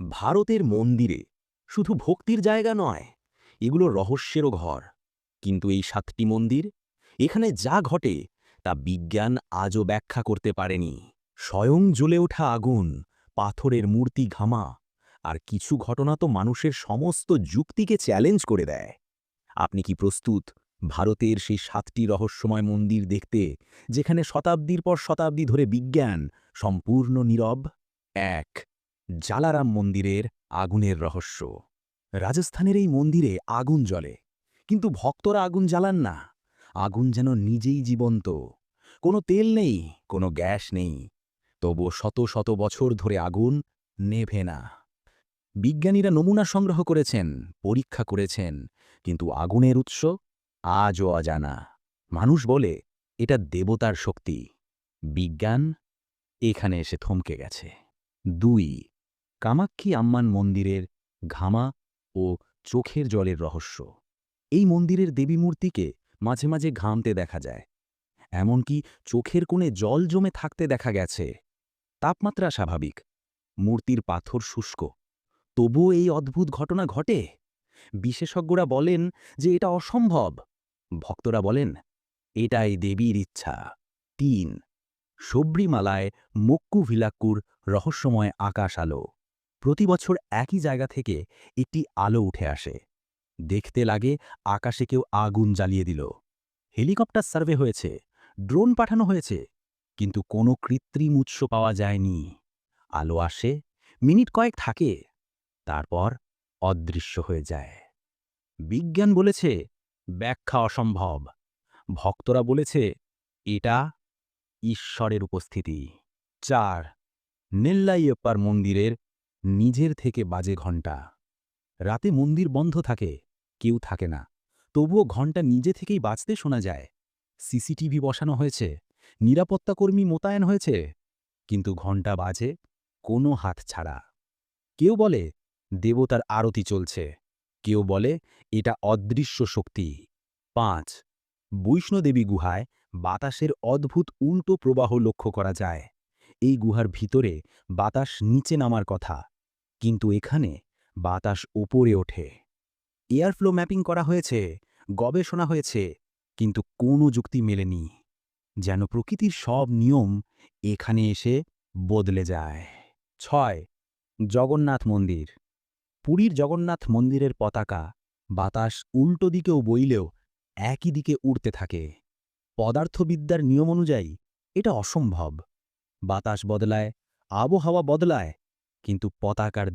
ভারতের মন্দিরে শুধু ভক্তির জায়গা নয়, এগুলো রহস্যেরও ঘর। কিন্তু এই সাতটি মন্দির, এখানে যা ঘটে তা বিজ্ঞান আজও ব্যাখ্যা করতে পারেনি। স্বয়ং জ্বলে ওঠা আগুন, পাথরের মূর্তি ঘামা, আর কিছু ঘটনা তো মানুষের সমস্ত যুক্তিকে চ্যালেঞ্জ করে দেয়। আপনি কি প্রস্তুত ভারতের সেই সাতটি রহস্যময় মন্দির দেখতে, যেখানে শতাব্দীর পর শতাব্দী ধরে বিজ্ঞান সম্পূর্ণ নীরব? এক জালারাম মন্দিরের আগুনের রহস্য। রাজস্থানের এই মন্দিরে আগুন জ্বলে, কিন্তু ভক্তরা আগুন জ্বালান না। আগুন যেন নিজেই জীবন্ত। কোনো তেল নেই, কোনো গ্যাস নেই। তবু শত শত বছর ধরে আগুন নেভে না। বিজ্ঞানীরা নমুনা সংগ্রহ করেছেন, পরীক্ষা করেছেন, কিন্তু আগুনের উৎস আজও অজানা। মানুষ বলে, এটা দেবতার শক্তি। বিজ্ঞান এখানে এসে থমকে গেছে। দুই কামাক্ষী আম্মান মন্দিরের ঘামা ও চোখের জলের রহস্য। এই মন্দিরের দেবী মূর্তিকে মাঝে মাঝে ঘামতে দেখা যায়, এমনকি চোখের কোণে জল জমে থাকতে দেখা গেছে। তাপমাত্রা স্বাভাবিক, মূর্তির পাথর শুষ্ক। তবুও এই অদ্ভুত ঘটনা ঘটে? বিশেষজ্ঞরা বলেন যে এটা অসম্ভব। ভক্তরা বলেন, এটাই দেবীর ইচ্ছা। তিন সব্রিমালায় মক্কু ভিলাক্কুর রহস্যময় আকাশ আলো। প্রতি বছর একই জায়গা থেকে একটি আলো উঠে আসে। দেখতে লাগে আকাশে কেউ আগুন জ্বালিয়ে দিল। হেলিকপ্টার সার্ভে হয়েছে, ড্রোন পাঠানো হয়েছে, কিন্তু কোনো কৃত্রিম উৎস পাওয়া যায়নি। আলো আসে, মিনিট কয়েক থাকে, তারপর অদৃশ্য হয়ে যায়। বিজ্ঞান বলেছে ব্যাখ্যা অসম্ভব। ভক্তরা বলেছে এটা ঈশ্বরের উপস্থিতি। চার, নেল্লাইয়প্পার মন্দিরের নিজের থেকে বাজে ঘণ্টা। রাতে মন্দির বন্ধ থাকে, কেউ থাকে না। তবুও ঘণ্টা নিজে থেকেই বাজতে শোনা যায়। সিসিটিভি বসানো হয়েছে নিরাপত্তাকর্মী মোতায়েন হয়েছে, কিন্তু ঘণ্টা বাজে কোনো হাত ছাড়া। কেউ বলে, দেবতার আরতি চলছে। কেউ বলে, এটা অদৃশ্য শক্তি। পাঁচ, বৈষ্ণোদেবী গুহায় বাতাসের অদ্ভুত উল্টো প্রবাহ লক্ষ্য করা যায়। এই গুহার ভিতরে বাতাস নিচে নামার কথা। কিন্তু এখানে বাতাস ওপরে ওঠে। এয়ারফ্লো ম্যাপিং করা হয়েছে, গবেষণা হয়েছে, কিন্তু কোনো যুক্তি মেলেনি, যেন প্রকৃতির সব নিয়ম এখানে এসে বদলে যায়। ছয়, জগন্নাথ মন্দির। পুরীর জগন্নাথ মন্দিরের পতাকা বাতাস উল্টো দিকেও বইলেও একই দিকে উড়তে থাকে। পদার্থবিদ্যার নিয়ম অনুযায়ী এটা অসম্ভব। বাতাস বদলায়, আবহাওয়া বদলায় কিন্তু পতাকার দিক